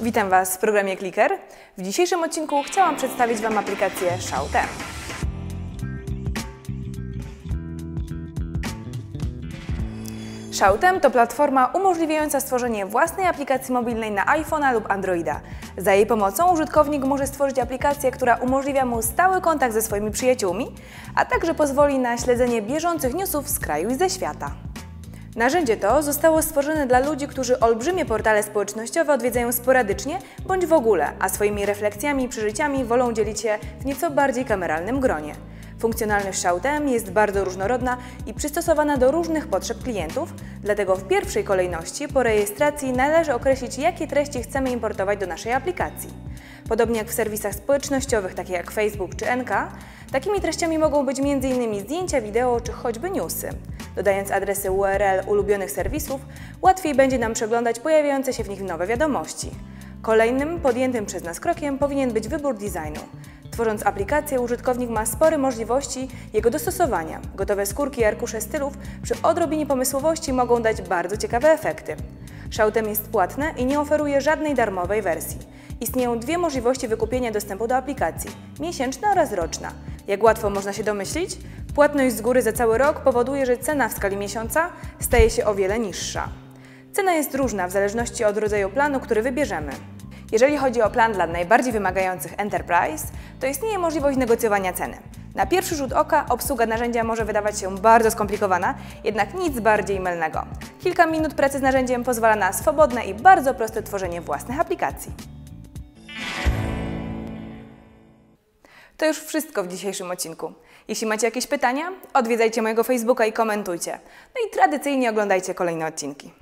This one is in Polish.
Witam Was w programie Clicker. W dzisiejszym odcinku chciałam przedstawić Wam aplikację Shoutem. Shoutem to platforma umożliwiająca stworzenie własnej aplikacji mobilnej na iPhone'a lub Androida. Za jej pomocą użytkownik może stworzyć aplikację, która umożliwia mu stały kontakt ze swoimi przyjaciółmi, a także pozwoli na śledzenie bieżących newsów z kraju i ze świata. Narzędzie to zostało stworzone dla ludzi, którzy olbrzymie portale społecznościowe odwiedzają sporadycznie bądź w ogóle, a swoimi refleksjami i przeżyciami wolą dzielić się w nieco bardziej kameralnym gronie. Funkcjonalność Shoutem jest bardzo różnorodna i przystosowana do różnych potrzeb klientów, dlatego w pierwszej kolejności po rejestracji należy określić, jakie treści chcemy importować do naszej aplikacji. Podobnie jak w serwisach społecznościowych, takich jak Facebook czy NK, takimi treściami mogą być m.in. zdjęcia, wideo czy choćby newsy. Dodając adresy URL ulubionych serwisów, łatwiej będzie nam przeglądać pojawiające się w nich nowe wiadomości. Kolejnym podjętym przez nas krokiem powinien być wybór designu. Tworząc aplikację, użytkownik ma spore możliwości jego dostosowania. Gotowe skórki i arkusze stylów przy odrobinie pomysłowości mogą dać bardzo ciekawe efekty. Shoutem jest płatne i nie oferuje żadnej darmowej wersji. Istnieją dwie możliwości wykupienia dostępu do aplikacji – miesięczna oraz roczna. Jak łatwo można się domyślić, płatność z góry za cały rok powoduje, że cena w skali miesiąca staje się o wiele niższa. Cena jest różna w zależności od rodzaju planu, który wybierzemy. Jeżeli chodzi o plan dla najbardziej wymagających Enterprise, to istnieje możliwość negocjowania ceny. Na pierwszy rzut oka obsługa narzędzia może wydawać się bardzo skomplikowana, jednak nic bardziej mylnego. Kilka minut pracy z narzędziem pozwala na swobodne i bardzo proste tworzenie własnych aplikacji. To już wszystko w dzisiejszym odcinku. Jeśli macie jakieś pytania, odwiedzajcie mojego Facebooka i komentujcie. No i tradycyjnie oglądajcie kolejne odcinki.